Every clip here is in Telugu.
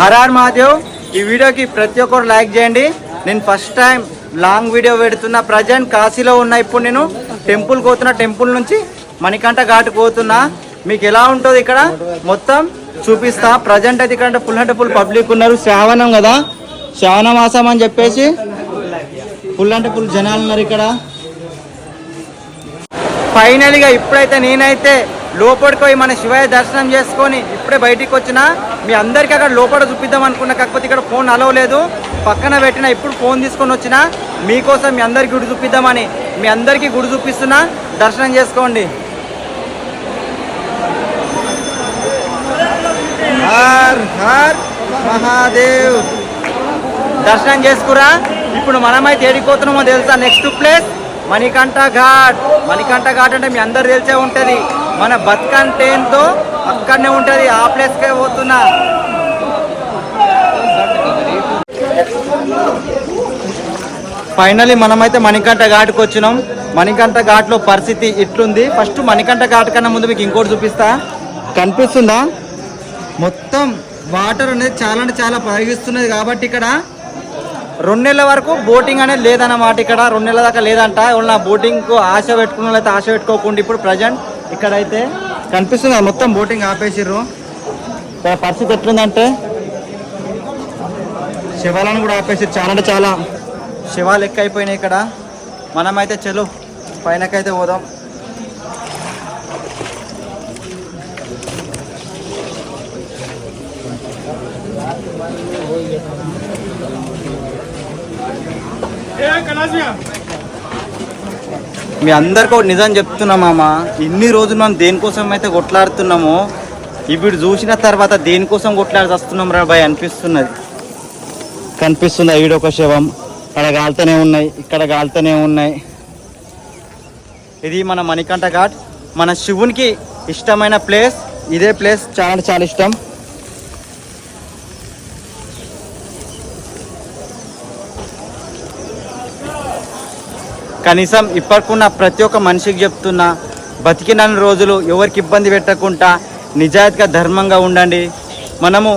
హరార్ మహాదేవ్ ఈ వీడియోకి ప్రతి ఒక్కరు లైక్ చేయండి. నేను ఫస్ట్ టైం లాంగ్ వీడియో పెడుతున్నా ప్రజెంట్ కాశీలో ఉన్నా ఇప్పుడు నేను టెంపుల్ పోతున్నా టెంపుల్ నుంచి మణికంఠ ఘాటు పోతున్నా. మీకు ఎలా ఉంటుంది ఇక్కడ? మొత్తం చూపిస్తా. ప్రజెంట్ అయితే ఇక్కడ ఫుల్ అంటే ఫుల్ పబ్లిక్ ఉన్నారు. శ్రావణం కదా? శ్రావణ మాసం అని చెప్పేసి ఫుల్ అంటే ఫుల్ జనాలు ఉన్నారు ఇక్కడ. ఫైనల్గా ఇప్పుడైతే నేనైతే లోపలికి పోయి మన శివయ్య దర్శనం చేసుకొని ఇప్పుడే బయటికి వచ్చిన మీ అందరికీ అక్కడ లోపల చూపిద్దాం అనుకున్నా కాకపోతే ఇక్కడ ఫోన్ అలవ్ లేదు. పక్కన పెట్టిన ఇప్పుడు ఫోన్ తీసుకొని వచ్చిన మీకోసం మీ అందరికి గుడి చూపిద్దామని మీ అందరికీ గుడి చూపిస్తున్నా దర్శనం చేసుకోండి. హర్ హర్ మహాదేవ్. దర్శనం చేసుకురా. ఇప్పుడు మనమైతే ఏడిపోతున్నామో తెలుసా? Next place Manikantha Ghat. Manikanta Ghat అంటే మీ అందరు తెలిసే ఉంటుంది. మన బతుకన్ ట్రైన్తో అక్కడనే ఉంటుంది. ఆ ప్లేస్కే పోతున్నా. ఫైనలీ మనమైతే మణికంఠ ఘాట్కి వచ్చినాం. మణికంఠ ఘాట్లో పరిస్థితి ఇట్లుంది. ఫస్ట్ మణికంఠ ఘాట్ కన్నా ముందు మీకు ఇంకోటి చూపిస్తా. కనిపిస్తుందా? మొత్తం వాటర్ అనేది చాలా అంటే చాలా ప్రయోగిస్తున్నది కాబట్టి ఇక్కడ రెండు నెలల వరకు బోటింగ్ అనేది లేదన్నమాట ఇక్కడ. రెండు నెలల దాకా లేదంట. నా బోటింగ్ ఆశ పెట్టుకున్న ఆశ పెట్టుకోకుండా ఇప్పుడు ప్రజెంట్ ఇక్కడైతే కనిపిస్తుంది మొత్తం బోటింగ్ ఆపేసిర్రు. ఇక్కడ పరిస్థితి ఎట్లుందంటే శివాలను కూడా ఆపేసి చాలా అంటే చాలా. శివాలు ఎక్కువ అయిపోయినాయి ఇక్కడ. మనమైతే చలో పైనకైతే పోదాం. మీ అందరికీ ఒక నిజం చెప్తున్నా మామ. ఇన్ని రోజులు మనం దేనికోసం అయితే కొట్లాడుతున్నామో ఇప్పుడు చూసిన తర్వాత దేనికోసం కొట్లాడి వస్తున్నాం రా బాయ్ అనిపిస్తున్నది. కనిపిస్తుంది ఈడ ఒక శవం. అక్కడ గాలుతూనే ఉన్నాయి ఇక్కడ గాలుతూనే ఉన్నాయి. ఇది మన మణికంఠ ఘాట్. మన శివునికి ఇష్టమైన ప్లేస్ ఇదే ప్లేస్. చాలా చాలా ఇష్టం. కనీసం ఇప్పటికున్న ప్రతి ఒక్క మనిషికి చెప్తున్నా బతికినన్ని రోజులు ఎవరికి ఇబ్బంది పెట్టకుండా నిజాయితీగా ధర్మంగా ఉండండి. మనము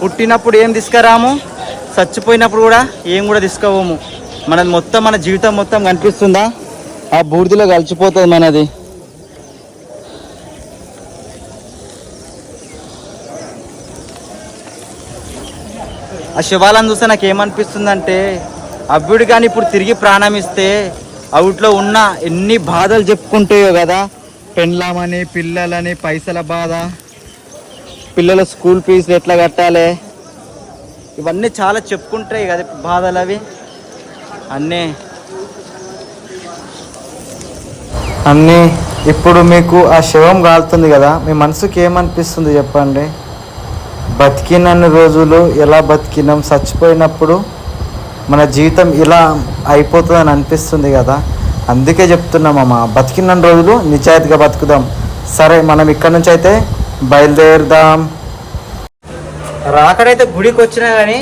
పుట్టినప్పుడు ఏం తీసుకురాము? చచ్చిపోయినప్పుడు కూడా ఏం కూడా తీసుకోవము మనది మొత్తం మన జీవితం మొత్తం కనిపిస్తుందా? ఆ బూర్దిలో కలిసిపోతుంది మనది. ఆ శివాలను చూస్తే నాకు ఏమనిపిస్తుందంటే అవ్వుడు కానీ ఇప్పుడు తిరిగి ప్రాణం ఇస్తే అవుట్లో ఉన్న ఎన్ని బాధలు చెప్పుకుంటాయో కదా. పెండ్లామని పిల్లలని పైసల బాధ. పిల్లల స్కూల్ ఫీజులు ఎట్లా కట్టాలి. ఇవన్నీ చాలా చెప్పుకుంటాయి కదా బాధలు అవి. అన్నీ. అన్నీ ఇప్పుడు మీకు ఆ శవం కాలుతుంది కదా. మీ మనసుకి ఏమనిపిస్తుంది చెప్పండి? బతికినన్ని రోజులు ఎలా బతికినాం? చచ్చిపోయినప్పుడు మన జీవితం ఇలా అయిపోతుందని అనిపిస్తుంది కదా. అందుకే చెప్తున్నామమ్మా బతికిన రోజులు నిజాయితీగా బతుకుదాం. సరే మనం ఇక్కడ నుంచి అయితే బయలుదేరుదాం. రాకడైతే గుడికి వచ్చినా కానీ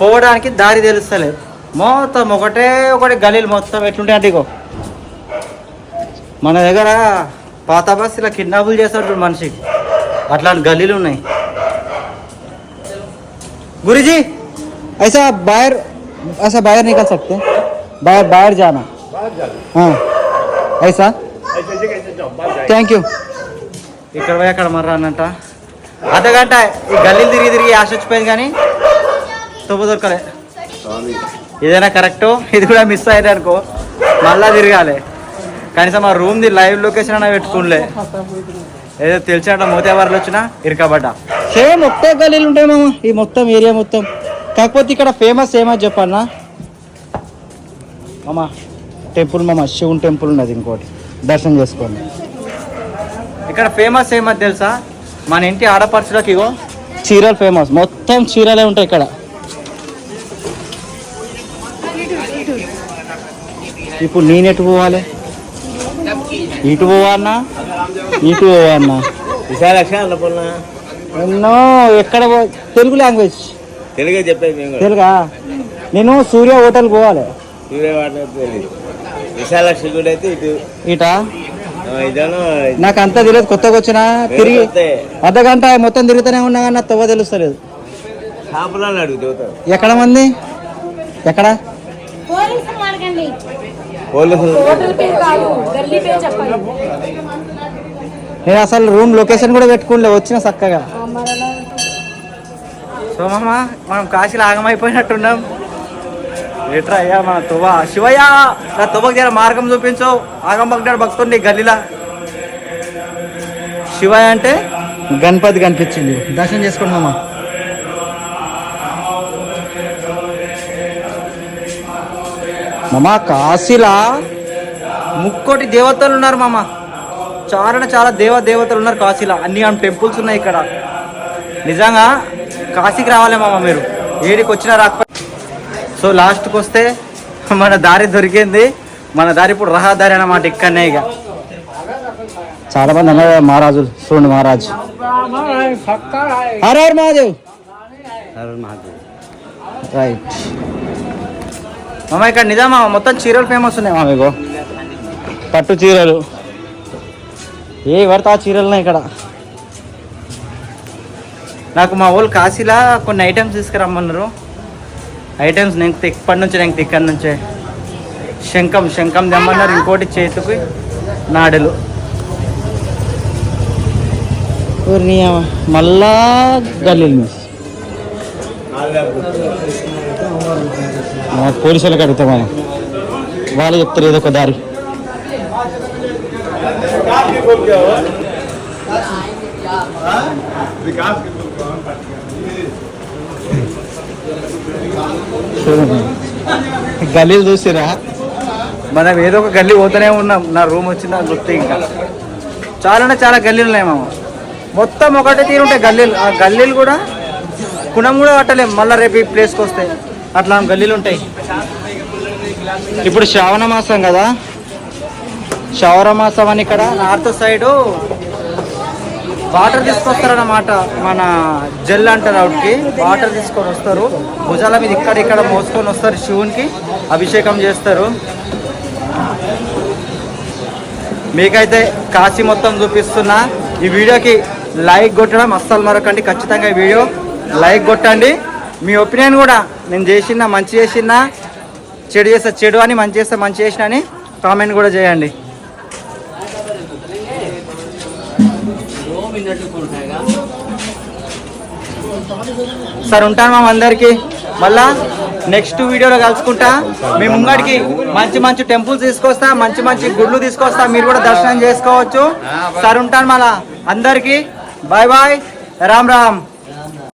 పోవడానికి దారి తెలుస్తలేదు. మొత్తం ఒకటే ఒకటి గలీలు మొత్తం ఎట్లుంటాయి అంటే ఇగో. మన దగ్గర పాత బస్ ఇలా కిడ్నాపులు చేస్తాడు మనిషికి అట్లాంటి గలీలు ఉన్నాయి. గురిజీ ఐసా బాయర్ ऐसा बाहर निकल सकते हैं बाहर बाहर जाना हाँ ऐसा థ్యాంక్ యూ ఇక్కడ పోయి అక్కడ మర్రానంట అర్ధగంట ఈ గల్లీలు తిరిగి తిరిగి ఆశ వచ్చిపోయింది కానీ తొవ్వ దొరకలే ఇదేనా కరెక్ట్ ఇది కూడా మిస్ అయ్యారు అనుకో మళ్ళా తిరగాలి కనీసం ఆ రూమ్ది లైవ్ లొకేషన్ అయినా పెట్టుకోలే ఏదో తెలిసినట్టు మోతేవారులు వచ్చినా ఇరకబడ్డా సేమ్ ఒకే గల్లీలు ఉంటాయి మామ ఈ మొత్తం ఏరియా మొత్తం కాకపోతే ఇక్కడ ఫేమస్ ఏమో చెప్పన్నా? మామ టెంపుల్ మామ శివుని టెంపుల్ ఉన్నది ఇంకోటి. దర్శనం చేసుకోండి. ఇక్కడ ఫేమస్ ఏమో తెలుసా? మన ఇంటి ఆడపడుచులకు ఇగో. చీరలు ఫేమస్ మొత్తం చీరలే ఉంటాయి ఇక్కడ. ఇప్పుడు నేను ఎటు పోవాలి? ఇటు పోవాలన్నా? ఇటు పోవాలన్నా? ఎన్నో ఎక్కడ పో- తెలుగు లాంగ్వేజ్ తెలుగే చెప్పేది తెలుగా? నేను సూర్య హోటల్ పోవాలి. సూర్యవాడ తెలియదు విశాలక్ష గుడి అయితే ఇటు. ఇట? నాకు అంతా తెలియదు కొత్తగా వచ్చిన తిరిగి అర్ధ గంట మొత్తం తిరుగుతూనే ఉన్నా కానీ నాకు తవ్వ తెలుస్తలేదు. ఎక్కడ మంది? ఎక్కడ? హోటల్ నేను అసలు రూమ్ లొకేషన్ కూడా పెట్టుకోలే వచ్చిన చక్కగా. సో మామ మనం కాశీలో ఆగమైపోయినట్టున్నాం ఎట్రా అయ్యా మన తువ్వ. శివయ్య నా తువ్వకు జర మార్గం చూపించు. ఆగం భక్తుడు భక్తుడిని గల్లీలా. శివయ్య అంటే? గణపతి కనిపించింది. దర్శనం చేసుకోండి మామ. మామ కాశీలా ముక్కోటి దేవతలు ఉన్నారు మామ. చాలా చాలా దేవ దేవతలు ఉన్నారు కాశీలో. అన్ని టెంపుల్స్ ఉన్నాయి ఇక్కడ. నిజంగా కాశీకి రావాలి మామ మీరు. ఏడికి వచ్చినా రాకపోతే సో లాస్ట్కి వస్తే మన దారి దొరికింది. మన దారి ఇప్పుడు రహదారి అన్నమాట ఇక్కడనే ఇక. చాలా మంది అన్నారు మహారాజులు చూడండి మహారాజు. హర హర మహాదేవ్. రైట్ మామ ఇక్కడ నిజమా మొత్తం చీరలు ఫేమస్ ఉన్నాయి మామ ఇగో పట్టు చీరలు. ఏ పడితే ఆ చీరలు ఉన్నాయి ఇక్కడ? నాకు మా వాళ్ళు కాశీలా కొన్ని ఐటమ్స్ తీసుకురమ్మన్నారు. ఐటమ్స్ నేను ఇప్పటి నుంచి నేను ఇక్కడ నుంచే. శంఖం శంఖం తెమ్మన్నారు ఇంకోటి చేతికి నాడలు. మళ్ళా గల్లీలు మిస్ పోలీసు వాళ్ళకి అడుగుతామని వాళ్ళు చెప్తారు ఏదో ఒక దారి. చూడండి. గల్లీలు చూసిరా? మనం ఏదో ఒక గల్లీ పోతూనే ఉన్నాం. నా రూమ్ వచ్చిందా గుర్తు ఇంకా. చాలా అంటే చాలా గల్లీలు ఉన్నాయి మామ. మొత్తం ఒకటే తీరు ఉంటాయి గల్లీలు. ఆ గల్లీలు కూడా కుణం కూడా కట్టలేం. మళ్ళీ రేపు ఈ ప్లేస్కి వస్తాయి అట్లా గల్లీలు ఉంటాయి. ఇప్పుడు శ్రావణ మాసం కదా? శ్రావణ మాసం అని ఇక్కడ నార్త్ సైడు వాటర్ తీసుకొస్తారన్నమాట మన జెల్ అంటారు ఆవిడకి. వాటర్ తీసుకొని వస్తారు. భుజాల మీద ఇక్కడ ఇక్కడ మోసుకొని వస్తారు శివునికి. అభిషేకం చేస్తారు. మీకైతే కాశీ మొత్తం చూపిస్తున్నా. ఈ వీడియోకి లైక్ కొట్టడం అస్సలు మరొకండి. ఖచ్చితంగా ఈ వీడియో లైక్ కొట్టండి. మీ ఒపీనియన్ కూడా నేను చేసిన మంచి చేసిన చెడు చేస్తే చెడు అని మంచి చేస్తే మంచి చేసిన అని కామెంట్ కూడా చేయండి. సార్ ఉంటాను మా అందరికి. మళ్ళా నెక్స్ట్ వీడియోలో కలుసుకుంటా. మీ ముంగడికి మంచి మంచి టెంపుల్స్ తీసుకొస్తా మంచి మంచి గుళ్ళు తీసుకొస్తా. మీరు కూడా దర్శనం చేసుకోవచ్చు. సార్ ఉంటాను మళ్ళా. అందరికి. Bye bye. రామ్ రామ్.